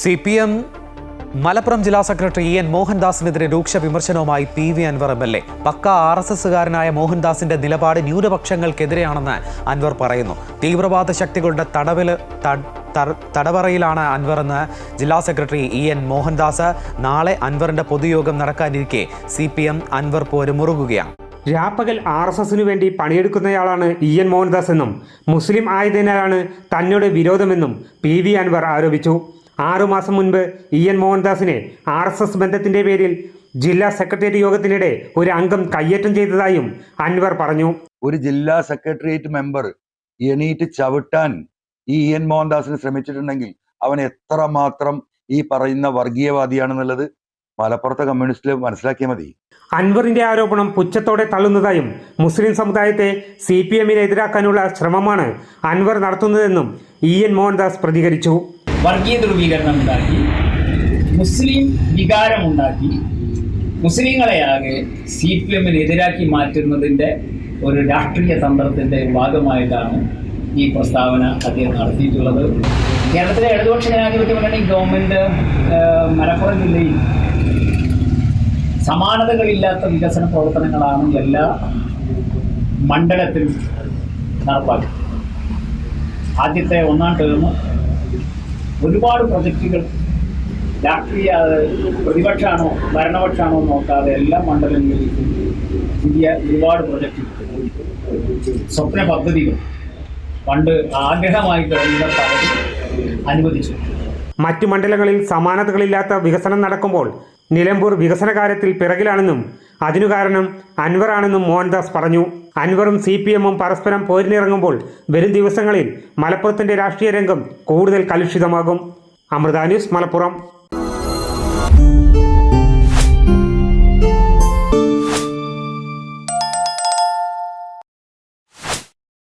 C P M Malappuram ജില്ലാ secretary E N മോഹൻദാസിനെതിരെ രൂക്ഷ വിമർശനവുമായി P V Anvar M L A. Pucca R S എസുകാരനായ മോഹൻദാസിന്റെ നിലപാട് ന്യൂനപക്ഷങ്ങൾക്കെതിരെയാണെന്ന് അൻവർ പറയുന്നു. തീവ്രവാദ ശക്തികളുടെ തടവിൽ തടവറയിലാണ് അൻവർ എന്ന് ജില്ലാ സെക്രട്ടറി ഇ എൻ മോഹൻദാസ് നാളെ അൻവറിന്റെ പൊതുയോഗം നടക്കാനിരിക്കെ സി പി എം അൻവർ പോര് മുറുകുകയാണ്. രാപ്പകൽ ആർ എസ് എസിനു വേണ്ടി പണിയെടുക്കുന്നയാളാണ് ഇ എൻ മോഹൻദാസ് എന്നും മുസ്ലിം ആയതിനാലാണ് തന്നോട് വിരോധമെന്നും പി വി അൻവർ ആരോപിച്ചു. ആറുമാസം മുൻപ് ഇ എൻ മോഹൻദാസിനെ ആർ എസ് എസ് ബന്ധത്തിന്റെ പേരിൽ ജില്ലാ സെക്രട്ടേറിയറ്റ് യോഗത്തിനിടെ ഒരു അംഗം കയ്യേറ്റം ചെയ്തതായും അൻവർ പറഞ്ഞു. ഒരു ജില്ലാ സെക്രട്ടേറിയറ്റ് മെമ്പർ എണീറ്റ് ചവിട്ടാൻ ഈ ഇ എൻ മോഹൻദാസിന് ശ്രമിച്ചിട്ടുണ്ടെങ്കിൽ അവൻ എത്രമാത്രം ഈ പറയുന്ന വർഗീയവാദിയാണെന്നുള്ളത് മലപ്പുറത്തെ കമ്മ്യൂണിസ്റ്റിൽ മനസ്സിലാക്കിയാൽ മതി. അൻവറിന്റെ ആരോപണം പുച്ഛത്തോടെ തള്ളുന്നതായും മുസ്ലിം സമുദായത്തെ സി പി എമ്മിനെതിരാക്കാനുള്ള ശ്രമമാണ് അൻവർ നടത്തുന്നതെന്നും ഇ എൻ മോഹൻദാസ് പ്രതികരിച്ചു. വർഗീയ ധ്രുവീകരണം ഉണ്ടാക്കി മുസ്ലിം വികാരമുണ്ടാക്കി മുസ്ലിങ്ങളെയാകെ സി പി എമ്മിന് എതിരാക്കി മാറ്റുന്നതിന്റെ ഒരു രാഷ്ട്രീയ തന്ത്രത്തിന്റെ ഭാഗമായിട്ടാണ് ഈ പ്രസ്താവന അദ്ദേഹം നടത്തിയിട്ടുള്ളത്. കേരളത്തിലെ ഇടതുപക്ഷ ജനാധിപത്യ മുന്നണി ഗവൺമെന്റ് മലപ്പുറം ജില്ലയിൽ സമാനതകളില്ലാത്ത വികസന പ്രവർത്തനങ്ങളാണ് എല്ലാ മണ്ഡലത്തിലും നടപ്പാക്കുന്നത് ആദ്യത്തെ ഒന്നാം ടേം ഒരുപാട് പ്രൊജക്റ്റുകൾ രാഷ്ട്രീയ പ്രതിപക്ഷമാണോ ഭരണപക്ഷമാണോ നോക്കാതെ എല്ലാ മണ്ഡലങ്ങളിലേക്കും പുതിയ ഒരുപാട് പ്രൊജക്റ്റുകൾ സ്വപ്ന പദ്ധതികൾ. പണ്ട് ആഗ്രഹമായി കഴിഞ്ഞ പലരും അനുവദിച്ചു. മറ്റു മണ്ഡലങ്ങളിൽ സമാനതകളില്ലാത്ത വികസനം നടക്കുമ്പോൾ നിലമ്പൂർ വികസന കാര്യത്തിൽ പിറകിലാണെന്നും അതിനു കാരണം അൻവറാണെന്നും മോഹൻദാസ് പറഞ്ഞു. അൻവറും സി പി എമ്മും പരസ്പരം പോരിനിറങ്ങുമ്പോൾ വരും ദിവസങ്ങളിൽ മലപ്പുറത്തിന്റെ രാഷ്ട്രീയ രംഗം കൂടുതൽ കലുഷിതമാകും. അമൃത ന്യൂസ് മലപ്പുറം.